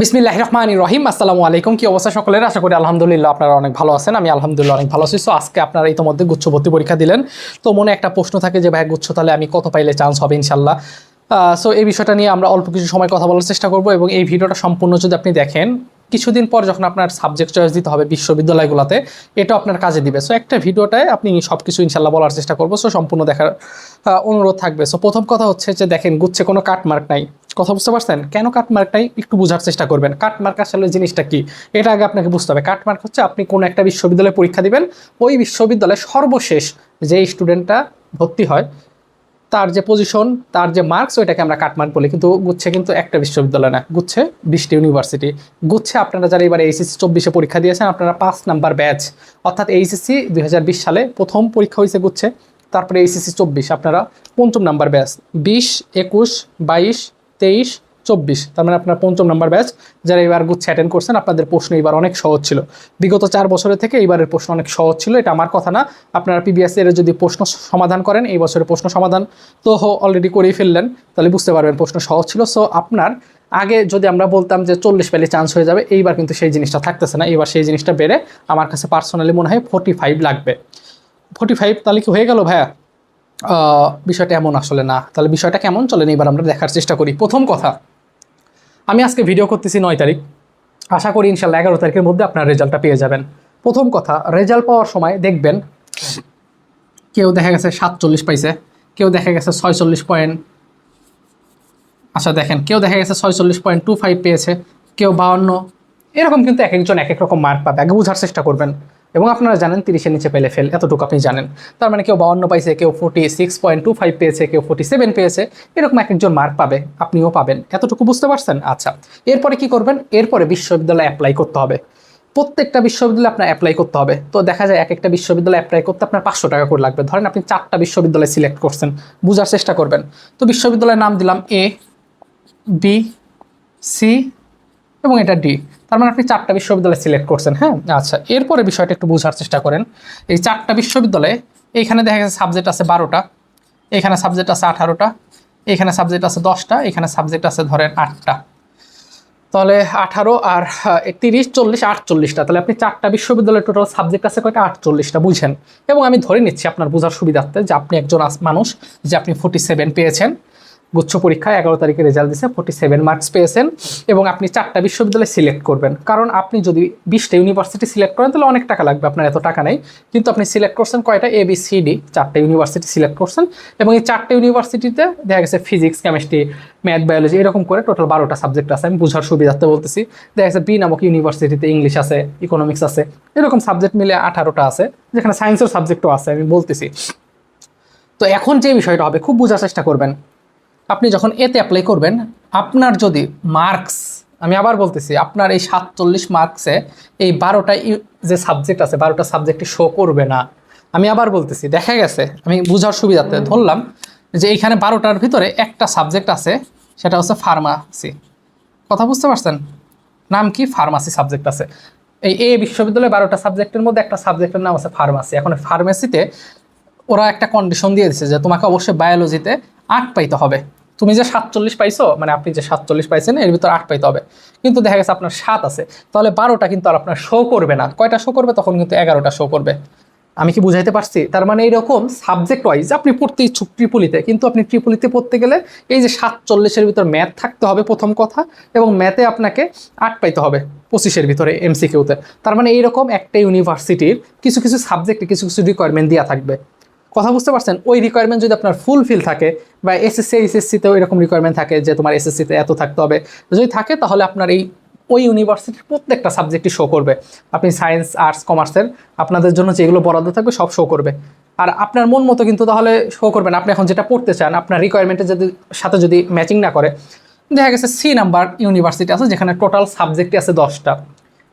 বিসমিল্লাহ রহমান রহিম আসসালামু আলাইকুম। কি অবস্থা সকলের? আশা করি আলহামদুলিল্লাহ আপনারা অনেক ভালো আছেন। আমি আলহামদুলিল্লাহ অনেক ভালো আছি। সো আজকে আপনারা ইতিমধ্যে গুচ্ছ ভর্তি পরীক্ষা দিলেন। তো মনে একটা প্রশ্ন থাকে যে, ভাই, গুচ্ছ, তাহলে আমি কত পাইলে চান্স হবে ইনশাল্লাহ? সো এই বিষয়টা নিয়ে আমরা অল্প কিছু সময় কথা বলার চেষ্টা করব এবং এই ভিডিওটা সম্পূর্ণ যদি আপনি দেখেন, কিছুদিন পর যখন আপনার সাবজেক্ট চয়েস দিতে হবে বিশ্ববিদ্যালয়গুলোতে এটা আপনার কাজে দিবে। সো একটা ভিডিওটায় আপনি সব কিছু ইনশাল্লাহ বলার চেষ্টা করব। সো সম্পূর্ণ দেখার অনুরোধ থাকবে। সো প্রথম কথা হচ্ছে যে, দেখেন, গুচ্ছে কোনো কাটমার্ক নাই। কথা বুঝতে পারছেন? কেন কাটমার্ক নাই একটু বোঝার চেষ্টা করবেন? কাটমার্ক আসলে জিনিসটা কি? এটা আগে আপনাকে বুঝতে হবে। কাটমার্ক হচ্ছে আপনি কোনো একটা বিশ্ববিদ্যালয়ে পরীক্ষা দিবেন, ওই বিশ্ববিদ্যালয়ে সর্বশেষ যে স্টুডেন্টটা ভর্তি হয়, তার যে পজিশন তার যে মার্কস ওইটাকে আমরা কাটমার্ক বলি। কিন্তু গুচ্ছে কিন্তু একটা বিশ্ববিদ্যালয় না। গুচ্ছে বিশটি ইউনিভার্সিটি গুচ্ছে আপনারা যারা এবার এইচএসসি চব্বিশে পরীক্ষা দিয়েছেন, আপনারা পাঁচ নাম্বার ব্যাচ অর্থাৎ এইচএসসি দুই হাজার বিশ সালে প্রথম পরীক্ষা হয়েছে গুচ্ছে। তারপরে এইচএসসি চব্বিশ, আপনারা পঞ্চম নাম্বার ব্যাচ বিশ, একুশ, বাইশ তেইশ, চব্বিশ। তার মানে আপনার পঞ্চম নাম্বার ব্যাচ। যারা এবার গুচ্ছে অ্যাটেন্ড করছেন, আপনাদের প্রশ্ন এবার অনেক সহজ ছিল। বিগত চার বছরের থেকে এবারের প্রশ্ন অনেক সহজ ছিল। এটা আমার কথা না। আপনারা পিবিএস এর যদি প্রশ্ন সমাধান করেন, এই বছরের প্রশ্ন সমাধান তো অলরেডি করেই ফেললেন। তাহলে বুঝতে পারবেন প্রশ্ন সহজ ছিল। সো আপনার আগে যদি আমরা বলতাম যে চল্লিশ পেলে চান্স হয়ে যাবে, এইবার কিন্তু সেই জিনিসটা থাকতেছে না। এইবার সেই জিনিসটা বেড়ে আমার কাছে পার্সোনালি মনে হয় ফোর্টি ফাইভ লাগবে। ফোর্টি ফাইভ তাহলে কি হয়ে গেল ভাইয়া? বিষয়টা এমন আসলে না। তাহলে বিষয়টা কেমন চলেন? এবার আমরা দেখার চেষ্টা করি। প্রথম কথা, আমি আজকে ভিডিও করতেছি নয় তারিখ। আশা করি ইনশাল্লাহ এগারো তারিখের মধ্যে আপনার রেজাল্টটা পেয়ে যাবেন। প্রথম কথা রেজাল্ট পাওয়ার সময় দেখবেন, কেউ দেখা গেছে সাতচল্লিশ পাইছে, কেউ দেখা গেছে ছয়চল্লিশ পয়েন্ট আচ্ছা দেখেন, কেউ দেখা গেছে ছয়চল্লিশ পয়েন্ট টু ফাইভ পেয়েছে, কেউ বাউন্ন। এরকম কিন্তু এক একজন এক এক রকম মার্ক পাবে। আগে বোঝার চেষ্টা করবেন। এবং আপনারা জানেন তিরিশের নিচে পেলে ফেল এতটুকু আপনি জানেন। তার মানে কেউ বাউন্ন পাইছে, কেউ forty six point two five পেয়েছে, কেউ ফোর্টি সেভেন পেয়েছে, এরকম এক একজন মার্ক পাবে, আপনিও পাবেন। এতটুকু বুঝতে পারছেন? আচ্ছা এরপরে কি করবেন? এরপরে বিশ্ববিদ্যালয়ে অ্যাপ্লাই করতে হবে। প্রত্যেকটা বিশ্ববিদ্যালয়ে আপনার অ্যাপ্লাই করতে হবে। তো দেখা যায় এক একটা বিশ্ববিদ্যালয়ে অ্যাপ্লাই করতে আপনার পাঁচশো টাকা করে লাগবে। ধরেন আপনি চারটা বিশ্ববিদ্যালয় সিলেক্ট করছেন, বোঝার চেষ্টা করবেন। তো বিশ্ববিদ্যালয়ের নাম দিলাম এ বি সি এবং এটা ডি তার মানে আপনি চারটা বিশ্ববিদ্যালয় সিলেক্ট করছেন হ্যাঁ? আচ্ছা এরপরে বিষয়টা একটু বোঝার চেষ্টা করেন। এই চারটা বিশ্ববিদ্যালয়ে এইখানে দেখা গেছে সাবজেক্ট আছে বারোটা, এখানে সাবজেক্ট আছে আঠারোটা, এখানে সাবজেক্ট আছে দশটা, এখানে সাবজেক্ট আছে ধরেন আটটা। তাহলে আঠারো আর তিরিশ, চল্লিশ, আটচল্লিশটা। তাহলে আপনি চারটা বিশ্ববিদ্যালয়ের টোটাল সাবজেক্ট আছে কয়টা? আটচল্লিশটা, বুঝেন। এবং আমি ধরে নিচ্ছি আপনার বোঝার সুবিধার্থে যে আপনি একজন মানুষ, যে আপনি ফোর্টি সেভেন পেয়েছেন। গুচ্ছ পরীক্ষায় এগারো তারিখে রেজাল্ট দিছে ফোর্টি সেভেন মার্কস পেয়েছেন এবং আপনি চারটা বিশ্ববিদ্যালয় সিলেক্ট করবেন। কারণ আপনি যদি বিশটা ইউনিভার্সিটি সিলেক্ট করেন, তাহলে অনেক টাকা লাগবে, আপনার এত টাকা নেই। কিন্তু আপনি সিলেক্ট করছেন কয়টা? এ বি সি ডি চারটা ইউনিভার্সিটি সিলেক্ট করছেন এবং এই চারটা ইউনিভার্সিটিতে দেখা গেছে ফিজিক্স কেমিস্ট্রি ম্যাথ বায়োলজি এরকম করে টোটাল বারোটা সাবজেক্ট আছে। আমি বোঝার সুবিধার্থে বলতেছি, দেখা গেছে বি নামক ইউনিভার্সিটিতে ইংলিশ আছে ইকোনমিক্স আছে, এরকম সাবজেক্ট মিলে আঠারোটা আছে, যেখানে সায়েন্সের সাবজেক্টও আছে, আমি বলতেছি। তো এখন যে বিষয়টা হবে, খুব বোঝার চেষ্টা করবেন। আপনি যখন এতে অ্যাপ্লাই করবেন, আপনার যদি মার্কস আমি আবার বলতেছি, আপনার এই সাতচল্লিশ মার্কসে এই বারোটা যে সাবজেক্ট আছে, বারোটা সাবজেক্টে শো করবে না। আমি আবার বলতেছি, দেখা গেছে, আমি বোঝার সুবিধাতে ধরলাম যে এইখানে বারোটার ভিতরে একটা সাবজেক্ট আছে, সেটা হচ্ছে ফার্মাসি কথা বুঝতে পারছেন? নাম কি? ফার্মাসি সাবজেক্ট আছে। এই এ বিশ্ববিদ্যালয়ে বারোটা সাবজেক্টের মধ্যে একটা সাবজেক্টের নাম আছে ফার্মাসি এখন ফার্মেসিতে ওরা একটা কন্ডিশন দিয়ে দিচ্ছে যে তোমাকে অবশ্যই বায়োলজিতে আট পাইতে হবে। তুমি যে সাতচল্লিশ পাইছো মানে আপনি যে সাতচল্লিশ পাইছেন, এর ভিতর আট পাইতে হবে। কিন্তু দেখা গেছে আপনার সাত আছে। তাহলে বারোটা কিন্তু আর আপনার শো করবে না। কয়টা শো করবে? তখন কিন্তু এগারোটা শো করবে। আমি কি বুঝাইতে পারছি? তার মানে এইরকম সাবজেক্ট ওয়াইজ আপনি পড়তে ইচ্ছুক ট্রিপুলিতে কিন্তু আপনি ট্রিপুলিতে পড়তে গেলে এই যে সাতচল্লিশের ভিতর ম্যাথ থাকতে হবে প্রথম কথা, এবং ম্যাথে আপনাকে আট পাইতে হবে পঁচিশের ভিতরে এমসি এমসিকিউতে তার মানে এইরকম একটা ইউনিভার্সিটির কিছু কিছু সাবজেক্টে কিছু কিছু রিকোয়ারমেন্ট দেওয়া থাকবে। কথা বুঝতে পারছেন? ওই রিকোয়ারমেন্ট যদি আপনার ফুলফিল থাকে, বা এসএসসি এইচএসসিতেও এরকম রিকোয়ারমেন্ট থাকে যে তোমার এসএসসিতে এত থাকতে হবে। যদি থাকে তাহলে আপনার এই, ওই ইউনিভার্সিটির প্রত্যেকটা সাবজেক্টই শো করবে। আপনি সায়েন্স আর্টস কমার্সের আপনাদের জন্য যেগুলো বরাদ্দ থাকবে সব শো করবে। আর আপনার মন মতো কিন্তু তাহলে শো করবে না আপনি এখন যেটা পড়তে চান, আপনার রিকোয়ারমেন্টের যদি, সাথে যদি ম্যাচিং না করে, দেখা গেছে সি নাম্বার ইউনিভার্সিটি আছে যেখানে টোটাল সাবজেক্টই আছে দশটা।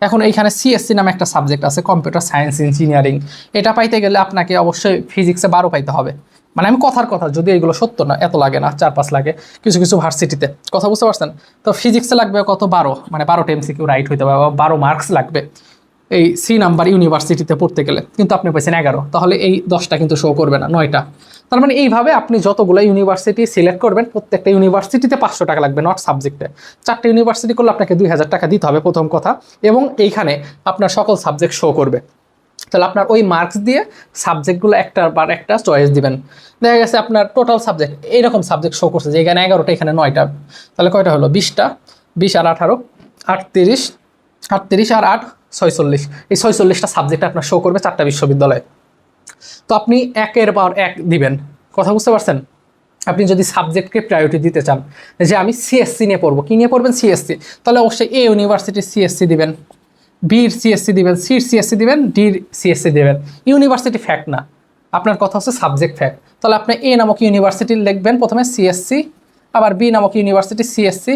এখন এইখানে সিএসসি নামে একটা সাবজেক্ট আছে কম্পিউটার সায়েন্স ইঞ্জিনিয়ারিং এটা পাইতে গেলে আপনাকে অবশ্যই ফিজিক্সে বারো পাইতে হবে। মানে আমি কথার কথা, যদি এগুলো সত্য না, এত লাগে না, চার পাঁচ লাগে, কিছু কিছু ভার্সিটিতে। কথা বুঝতে পারছেন? তো ফিজিক্সে লাগবে কত? বারো। মানে বারোটা এমসিকিউ রাইট হইতে হবে বা বারো মার্কস লাগবে। এই সি নাম্বার ইউনিভার্সিটিতে পড়তে গেলে। কিন্তু আপনি পেয়েছেন এগারো। তাহলে এই দশটা কিন্তু শো করবে না, নয়টা। তার মানে এইভাবে আপনি যতগুলো ইউনিভার্সিটি সিলেক্ট করবেন, প্রত্যেকটা ইউনিভার্সিটিতে পাঁচশো টাকা লাগবে নট সাবজেক্টে চারটে ইউনিভার্সিটি করলে আপনাকে দুই হাজার টাকা দিতে হবে, প্রথম কথা। এবং এইখানে আপনার সকল সাবজেক্ট শো করবে। তাহলে আপনার ওই মার্কস দিয়ে সাবজেক্টগুলো একটার বার একটা চয়েস দিবেন। দেখা গেছে আপনার টোটাল সাবজেক্ট এইরকম সাবজেক্ট শো করছে যে এখানে এগারোটা, এখানে নয়টা। তাহলে কয়টা হলো? বিশটা। বিশ আর আঠারো, আটত্রিশ আটত্রিশ আর আট ছয়চল্লিশ। এই ছয়চল্লিশটা সাবজেক্ট আপনার শো করবে চারটা বিশ্ববিদ্যালয়ে। তো আপনি একের পর এক দিবেন। কথা বুঝতে পারছেন? আপনি যদি সাবজেক্টকে প্রায়োরিটি দিতে চান, যে আমি সিএসসি নিয়ে পড়ব, কী নিয়ে পড়বেন? সিএসসি তাহলে অবশ্যই এ ইউনিভার্সিটির সিএসসি দিবেন। বির সিএসসি দিবেন সির সিএসসি দিবেন ডির সিএসসি দিবেন। ইউনিভার্সিটি ফ্যাক্ট না। আপনার কথা হচ্ছে সাবজেক্ট ফ্যাক্ট তাহলে আপনি এ নামক ইউনিভার্সিটি লিখবেন, প্রথমে সিএসসি আবার বি নামক ইউনিভার্সিটি সিএসসি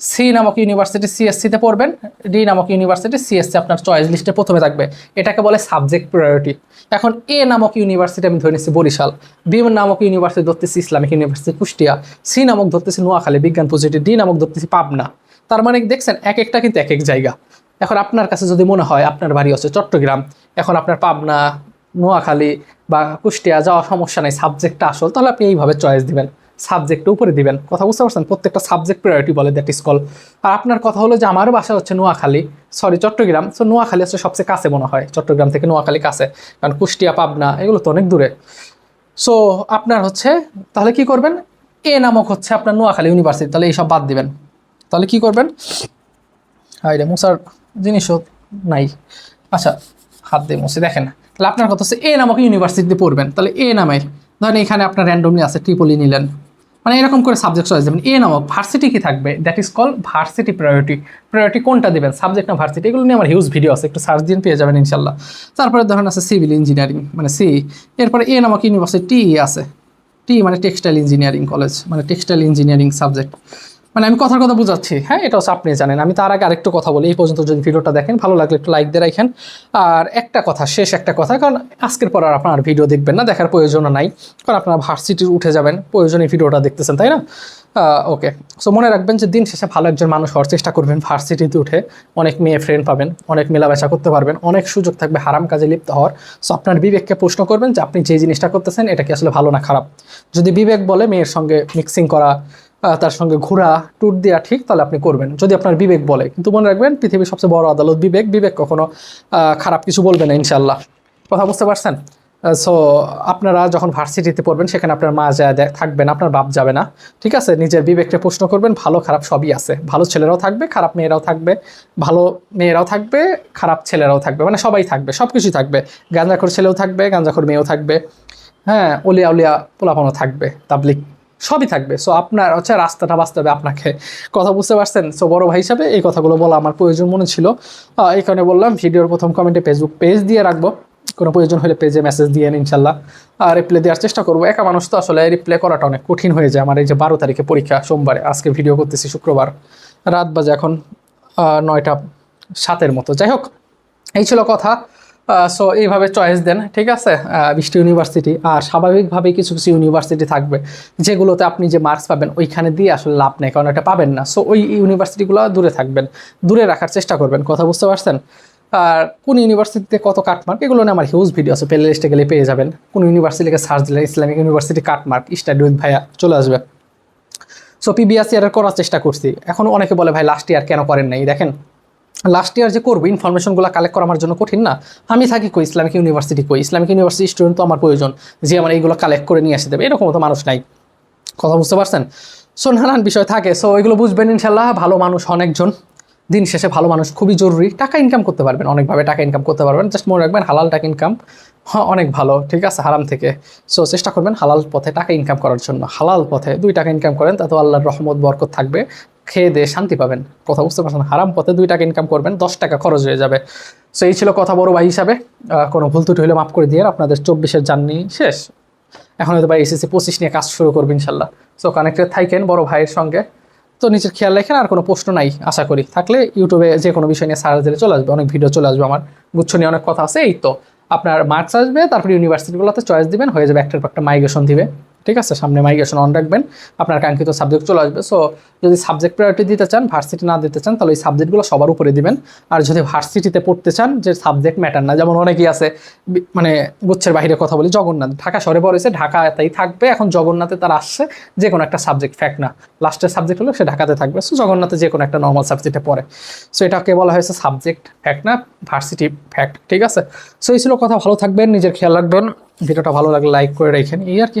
সি নামক ইউনিভার্সিটি সিএসসিতে পড়বেন ডি নামক ইউনিভার্সিটি সিএসসি আপনার চয়েস লিস্টে প্রথমে থাকবে। এটাকে বলে সাবজেক্ট প্রায়োরিটি এখন এ নামক ইউনিভার্সিটি আমি ধরে নিচ্ছি বরিশাল বি নামক ইউনিভার্সিটি ধরতেছি ইসলামিক ইউনিভার্সিটি কুষ্টিয়া সি নামক ধরতেছি নোয়াখালী, বিজ্ঞান পজিটি ডি নামক ধরতেছি পাবনা। তার মানে দেখছেন, এক একটা কিন্তু এক এক জায়গা। এখন আপনার কাছে যদি মনে হয়, আপনার বাড়ি হচ্ছে চট্টগ্রাম, এখন আপনার পাবনা, নোয়াখালী বা কুষ্টিয়া যাওয়া সমস্যা নেই সাবজেক্টটা আসল, তাহলে আপনি এইভাবে চয়েস দিবেন। সাবজেক্টটা উপরে দিবেন। কথা বুঝতে পারছেন? প্রত্যেকটা সাবজেক্ট প্রায়োরিটি বলে দ্যাট ইজ কল আর আপনার কথা হলো যে আমার বাসা হচ্ছে নোয়াখালী সরি চট্টগ্রাম। সো নোয়াখালী হচ্ছে সবচেয়ে কাছে মনে হয়, চট্টগ্রাম থেকে নোয়াখালী কাছে। কারণ কুষ্টিয়া, পাবনা, এগুলো তো অনেক দূরে। সো আপনার হচ্ছে, তাহলে কি করবেন? এ নামক হচ্ছে আপনার নোয়াখালী ইউনিভার্সিটি তাহলে এইসব বাদ দিবেন। তাহলে কি করবেন? হাই রে, মুসার জিনিসও নাই। আচ্ছা হাত দিয়ে মুছে, দেখেন। তাহলে আপনার কথা হচ্ছে এ নামক ইউনিভার্সিটিতে পড়বেন। তাহলে এ নামের, ধরেন এখানে আপনার র্যান্ডমলি আছে ট্রিপলি নিলেন। মানে এরকম করে সাবজেক্ট চয়েস দেবেন এ নামক ভার্সিটি কি থাকবে? That is call varsity priority priority কোনটা দেবেন? সাবজেক্ট না ভার্সিটি এগুলো নিয়ে আমার হিউজ ভিডিও আছে। একটু সার্চ দিন, পেয়ে যাবেন ইনশাল্লাহ। তারপরে ধরেন আছে সিভিল ইঞ্জিনিয়ারিং মানে সি এরপরে এ নামক ইউনিভার্সিটি আছে। টি মানে টেক্সটাইল ইঞ্জিনিয়ারিং কলেজ মানে টেক্সটাইল ইঞ্জিনিয়ারিং সাবজেক্ট মানে আমি কথার কথা বুঝাচ্ছি। হ্যাঁ এটা হচ্ছে আপনি জানেন। আমি তার আগে আরেকটু কথা বলি, এই পর্যন্ত যদি ভিডিওটা দেখেন, ভালো লাগলে একটু লাইক দিয়ে রাখেন। আর একটা কথা, শেষ একটা কথা, কারণ আজকের পর আর আপনার ভিডিও দেখবেন না, দেখার প্রয়োজন নাই। কারণ আপনারা ভার্সিটির উঠে যাবেন, প্রয়োজনে ভিডিওটা দেখতেছেন, তাই না? ওকে সো মনে রাখবেন যে দিন শেষে ভালো একজন মানুষ হওয়ার চেষ্টা করবেন ভার্সিটিতে উঠে। অনেক মেয়ে ফ্রেন্ড পাবেন, অনেক মেলামেশা করতে পারবেন, অনেক সুযোগ থাকবে হারাম কাজে লিপ্ত হওয়ার। সো আপনার বিবেককে প্রশ্ন করবেন যে আপনি যে জিনিসটা করতেছেন, এটা কি আসলে ভালো না খারাপ? যদি বিবেক বলে মেয়ের সঙ্গে মিক্সিং করা তার সঙ্গে ঘোরা ট্যুর দেওয়া ঠিক, তাহলে আপনি করবেন। যদি আপনার বিবেক বলে, কিন্তু মনে রাখবেন পৃথিবীর সবচেয়ে বড় আদালত বিবেক। বিবেক কখনো খারাপ কিছু বলবে না ইনশাল্লাহ কথা বুঝতে পারছেন? সো আপনারা যখন ভার্সিটিতে পড়বেন, সেখানে আপনার মা দেখ- থাকবেন, আপনার বাপ যাবে না। ঠিক আছে? নিজের বিবেককে প্রশ্ন করবেন, ভালো, খারাপ সবই আছে। ভালো ছেলেরাও থাকবে, খারাপ মেয়েরাও থাকবে। ভালো মেয়েরাও থাকবে, খারাপ ছেলেরাও থাকবে। মানে সবাই থাকবে সব কিছুই থাকবে। গাঁজাখোর ছেলেও থাকবে, গাঁজাখোর মেয়েও থাকবে। হ্যাঁ উলিয়া উলিয়া পোলাপানো থাকবে, তাবলিক। সবই থাকবে। সো আপনার হচ্ছে রাস্তাটা বাস্তবে আপনাকে কথা বুঝতে পারছেন? সো বড় ভাই হিসাবে এই কথাগুলো বলা আমার প্রয়োজন মনে ছিল। এই কারণে বললাম, ভিডিওর প্রথম কমেন্টে ফেসবুক পেজ দিয়ে রাখব। কোনো প্রয়োজন হলে পেজে মেসেজ দিয়ে ইনশাল্লাহ আর রিপ্লাই দেওয়ার চেষ্টা করব। একা মানুষ তো আসলে রিপ্লাই করাটা অনেক কঠিন হয়ে যায়। আমার এই যে বারো তারিখে পরীক্ষা, সোমবারে, আজকে ভিডিও করতেছি শুক্রবার। রাত বাজে এখন নয়টা সাতের মতো। যাই হোক, এই ছিল কথা। সো এইভাবে চয়েস দেন, ঠিক আছে? বৃষ্টি ইউনিভার্সিটি আর স্বাভাবিকভাবেই কিছু কিছু ইউনিভার্সিটি থাকবে, যেগুলোতে আপনি যে মার্কস পাবেন, ওইখানে দিয়ে আসলে লাভ নেই, কারণ এটা পাবেন না। সো ওই ইউনিভার্সিটিগুলো দূরে থাকবেন, দূরে রাখার চেষ্টা করবেন, কথা বুঝতে পারছেন? আর কোন ইউনিভার্সিটিতে কত কাটমার্ক এগুলো নিয়ে আমার হিউজ ভিডিও আছে প্লে লিস্টে গেলে পেয়ে যাবেন। কোন ইউনিভার্সিটিকে সার্চ দিলে Islamic university cut mark study with ভাইয়া চলে আসবে। সো পিবিএস ইয়ারের করার চেষ্টা করছি। এখন অনেকে বলে, ভাই লাস্ট ইয়ার কেন করেন নাই? দেখেন লাস্ট ইয়ার যে করব ইনফরমেশনগুলো কালেক্ট করা আমার জন্য কঠিন না। আমি থাকি কই? ইসলামিক ইউনিভার্সিটি কই? ইসলামিক ইউনিভার্সিটি স্টুডেন্ট তো আমার প্রয়োজন যে আমার এইগুলো কালেক্ট করে নিয়ে আসতে দেবে। এরকম তো মানুষ নাই। কথা বুঝতে পারছেন? সো নানান বিষয় থাকে। সো এগুলো বুঝবেন ইনশাল্লাহ। ভালো মানুষ অনেকজন। দিন শেষে ভালো মানুষ খুবই জরুরি। টাকা ইনকাম করতে পারবেন, অনেকভাবে টাকা ইনকাম করতে পারবেন। জাস্ট মনে রাখবেন, হালাল টাকা ইনকাম হ্যাঁ অনেক ভালো। ঠিক আছে? হারাম থেকে। সো চেষ্টা করবেন হালাল পথে টাকা ইনকাম করার জন্য। হালাল পথে দুই টাকা ইনকাম করেন, তাতে আল্লাহর রহমত, বরকত থাকবে। খেয়ে দিয়ে শান্তি পাবেন। কথা বুঝতে পারছেন? হারাম পথে দুই টাকা ইনকাম করবেন, দশ টাকা খরচ হয়ে যাবে। সো এই ছিল কথা বড় ভাই হিসাবে। কোনো ভুল ত্রুটি হলে মাফ করে দিয়ে আপনাদের চব্বিশের জার্নি শেষ। এখন হয়তো ভাই এসএসসি পঁচিশ নিয়ে কাজ শুরু করব ইনশাল্লাহ। সো কানেক্টেড থাকেন বড় ভাইয়ের সঙ্গে। তো নিজের খেয়াল রাখেন, আর কোনো প্রশ্ন নাই, আশা করি। থাকলে ইউটিউবে যে কোনো বিষয় নিয়ে সার্চ দিলে চলে আসবে, অনেক ভিডিও চলে আসবে আমার। গুচ্ছ নিয়ে অনেক কথা আছে, এই তো। আপনার মার্কস আসবে, তারপরে ইউনিভার্সিটিগুলোতে চয়েস দিবেন, হয়ে যাবে একটার পর একটা মাইগ্রেশন দিবে। ঠিক আছে, সামনে মাইগ্রেশন অন রাখবেন। আপনার কাঙ্ক্ষিত সাবজেক্ট চলে আসবে। সো যদি সাবজেক্ট প্রায়োরিটি দিতে চান ভার্সিটি না দিতে চান, তাহলে ওই সাবজেক্টগুলো সবার উপরে দিবেন। আর যদি ভার্সিটিতে পড়তে চান, যে সাবজেক্ট ম্যাটার না, যেমন অনেকেই আছে মানে গুচ্ছের বাইরে কথা বলি, জগন্নাথ। ঢাকা শহরে পড়েছে, ঢাকাতেই থাকবে। এখন জগন্নাথে তার আসছে, যে কোনো একটা সাবজেক্ট ফ্যাক্ট না। লাস্টের সাবজেক্ট হলো, সে ঢাকাতে থাকবে। সো জগন্নাথে যে কোনো একটা নর্মাল সাবজেক্টে পড়ে। সো এটাকে বলা হয়েছে সাবজেক্ট ফ্যাক্ট না ভার্সিটি ফ্যাক্ট ঠিক আছে? সো এই ছিল কথা। ভালো থাকবেন, নিজের খেয়াল রাখবেন। ভিডিওটা ভালো লাগলে লাইক করে রেখেন এই আর কি।